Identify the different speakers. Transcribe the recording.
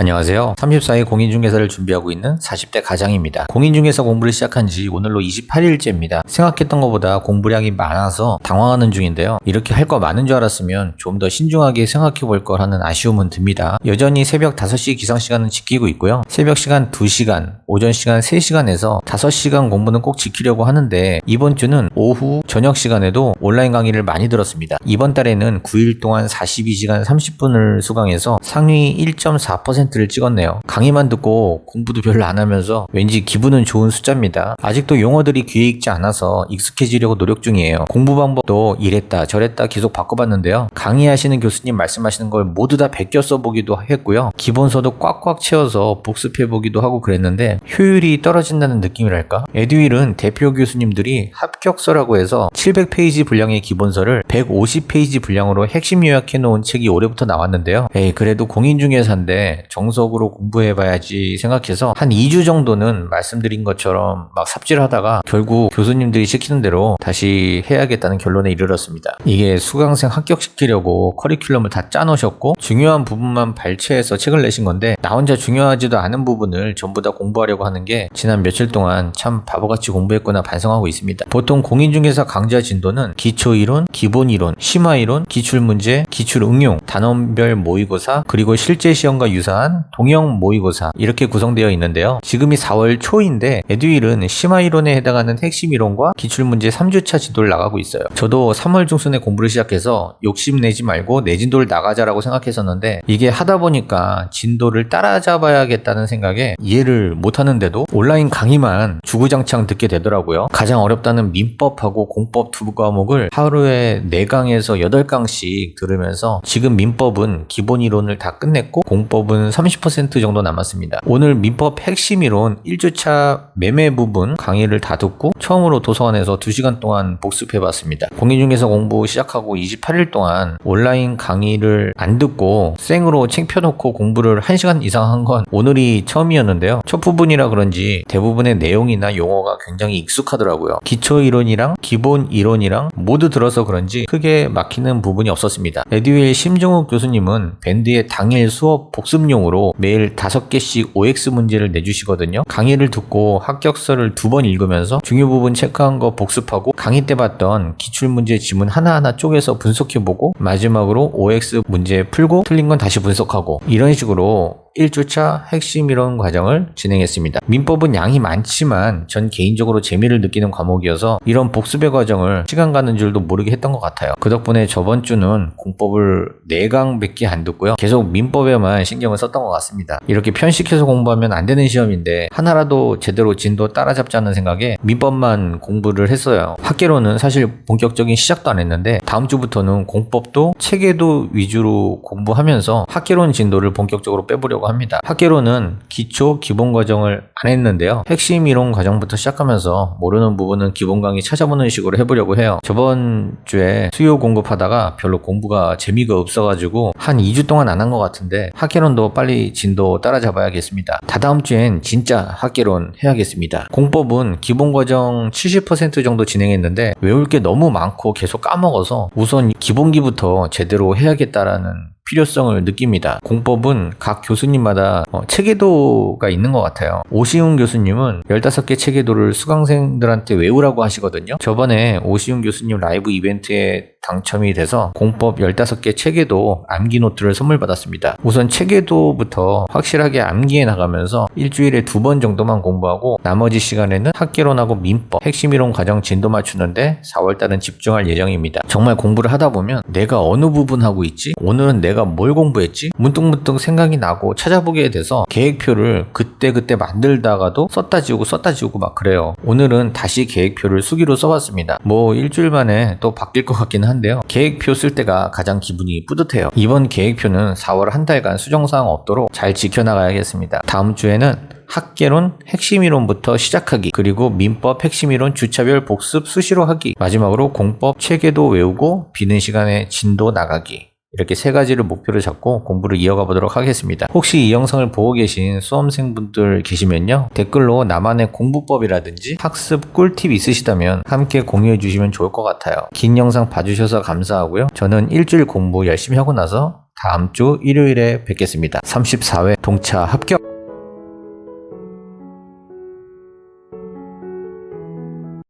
Speaker 1: 안녕하세요. 34회 공인중개사를 준비하고 있는 40대 가장입니다. 공인중개사 공부를 시작한 지 오늘로 28일째입니다. 생각했던 것보다 공부량이 많아서 당황하는 중인데요. 이렇게 할 거 많은 줄 알았으면 좀 더 신중하게 생각해 볼걸 하는 아쉬움은 듭니다. 여전히 새벽 5시 기상시간은 지키고 있고요. 새벽 시간 2시간, 오전 시간 3시간에서 5시간 공부는 꼭 지키려고 하는데 이번 주는 오후 저녁 시간에도 온라인 강의를 많이 들었습니다. 이번 달에는 9일 동안 42시간 30분을 수강해서 상위 1.4%를 찍었네요. 강의만 듣고 공부도 별로 안 하면서 왠지 기분은 좋은 숫자입니다. 아직도 용어들이 귀에 익지 않아서 익숙해지려고 노력 중이에요. 공부 방법도 이랬다 저랬다 계속 바꿔봤는데요. 강의하시는 교수님 말씀하시는 걸 모두 다 베껴 써보기도 했고요. 기본서도 꽉꽉 채워서 복습해보기도 하고 그랬는데 효율이 떨어진다는 느낌이랄까? 에듀윌은 대표 교수님들이 합격서라고 해서 700페이지 분량의 기본서를 150페이지 분량으로 핵심 요약해 놓은 책이 올해부터 나왔는데요. 에이 그래도 공인중개사인데 정석으로 공부해봐야지 생각해서 한 2주 정도는 말씀드린 것처럼 막 삽질하다가 결국 교수님들이 시키는 대로 다시 해야겠다는 결론에 이르렀습니다. 이게 수강생 합격시키려고 커리큘럼을 다 짜놓으셨고 중요한 부분만 발췌해서 책을 내신 건데 나 혼자 중요하지도 않은 부분을 전부 다 공부하려고 하는 게 지난 며칠 동안 참 바보같이 공부했구나 반성하고 있습니다. 보통 공인중개사 강좌 진도는 기초 이론, 기본 이론, 심화 이론, 기출 문제, 기출 응용, 단원별 모의고사, 그리고 실제 시험과 유사한 동형 모의고사 이렇게 구성되어 있는데요. 지금이 4월 초인데 에듀윌은 심화 이론에 해당하는 핵심 이론과 기출 문제 3주차 진도를 나가고 있어요. 저도 3월 중순에 공부를 시작해서 욕심내지 말고 내 진도를 나가자라고 생각했었는데 이게 하다 보니까 진도를 따라잡아야겠다는 생각에 이해를 못하는데도 온라인 강의만 주구장창 듣게 되더라고요. 가장 어렵다는 민법하고 공법 두 과목을 하루에 4강에서 8강씩 들으면서 지금 민법은 기본 이론을 다 끝냈고 공법은 30% 정도 남았습니다. 오늘 민법 핵심 이론 1주차 매매 부분 강의를 다 듣고 처음으로 도서관에서 2시간 동안 복습해봤습니다. 공인중개사 공부 시작하고 28일 동안 온라인 강의를 안 듣고 생으로 책 펴놓고 공부를 1시간 이상 한 건 오늘이 처음이었는데요. 첫 부분이라 그런지 대부분의 내용이나 용어가 굉장히 익숙하더라고요. 기초 이론이랑 기본 이론이랑 모두 들어서 그런지 크게 막히는 부분이 없었습니다. 에듀윌 심정욱 교수님은 밴드의 당일 수업 복습용 으로 매일 5개씩 OX 문제를 내주시거든요. 강의를 듣고 합격서를 두 번 읽으면서 중요 부분 체크한 거 복습하고 강의 때 봤던 기출문제 지문 하나하나 쪼개서 분석해보고 마지막으로 OX 문제 풀고 틀린 건 다시 분석하고 이런 식으로 1주차 핵심 이론 과정을 진행했습니다. 민법은 양이 많지만 전 개인적으로 재미를 느끼는 과목이어서 이런 복습의 과정을 시간 가는 줄도 모르게 했던 것 같아요. 그 덕분에 저번 주는 공법을 4강밖에 안 듣고요. 계속 민법에만 신경을 썼던 것 같습니다. 이렇게 편식해서 공부하면 안 되는 시험인데 하나라도 제대로 진도 따라잡자는 생각에 민법만 공부를 했어요. 학계로는 사실 본격적인 시작도 안 했는데 다음 주부터는 공법도 체계도 위주로 공부하면서 학계론 진도를 본격적으로 빼보려고 합니다. 학계론은 기초 기본 과정을 안 했는데요. 핵심 이론 과정부터 시작하면서 모르는 부분은 기본 강의 찾아보는 식으로 해보려고 해요. 저번 주에 수요 공급하다가 별로 공부가 재미가 없어가지고 한 2주 동안 안 한 것 같은데 학계론도 빨리 진도 따라잡아야겠습니다. 다다음 주엔 진짜 학계론 해야겠습니다. 공법은 기본 과정 70% 정도 진행했는데 외울 게 너무 많고 계속 까먹어서 우선 기본기부터 제대로 해야겠다라는 필요성을 느낍니다. 공법은 각 교수님마다 어, 체계도가 있는 것 같아요. 오시훈 교수님은 15개 체계도를 수강생들한테 외우라고 하시거든요. 저번에 오시훈 교수님 라이브 이벤트에 당첨이 돼서 공법 15개 체계도 암기 노트를 선물 받았습니다. 우선 체계도부터 확실하게 암기해 나가면서 일주일에 두 번 정도만 공부하고 나머지 시간에는 학계론하고 민법, 핵심 이론 과정 진도 맞추는데 4월달은 집중할 예정입니다. 정말 공부를 하다 보면 내가 어느 부분 하고 있지? 오늘은 내가 뭘 공부했지? 문득문득 생각이 나고 찾아보게 돼서 계획표를 그때그때 만들다가도 썼다 지우고 썼다 지우고 막 그래요. 오늘은 다시 계획표를 수기로 써봤습니다. 뭐 일주일 만에 또 바뀔 것 같기는 한데요. 계획표 쓸 때가 가장 기분이 뿌듯해요. 이번 계획표는 4월 한 달간 수정사항 없도록 잘 지켜나가야겠습니다. 다음 주에는 학계론 핵심 이론부터 시작하기 그리고 민법 핵심 이론 주차별 복습 수시로 하기 마지막으로 공법 체계도 외우고 비는 시간에 진도 나가기 이렇게 세 가지를 목표로 잡고 공부를 이어가 보도록 하겠습니다. 혹시 이 영상을 보고 계신 수험생분들 계시면요. 댓글로 나만의 공부법이라든지 학습 꿀팁 있으시다면 함께 공유해 주시면 좋을 것 같아요. 긴 영상 봐주셔서 감사하고요. 저는 일주일 공부 열심히 하고 나서 다음 주 일요일에 뵙겠습니다. 34회 동차 합격!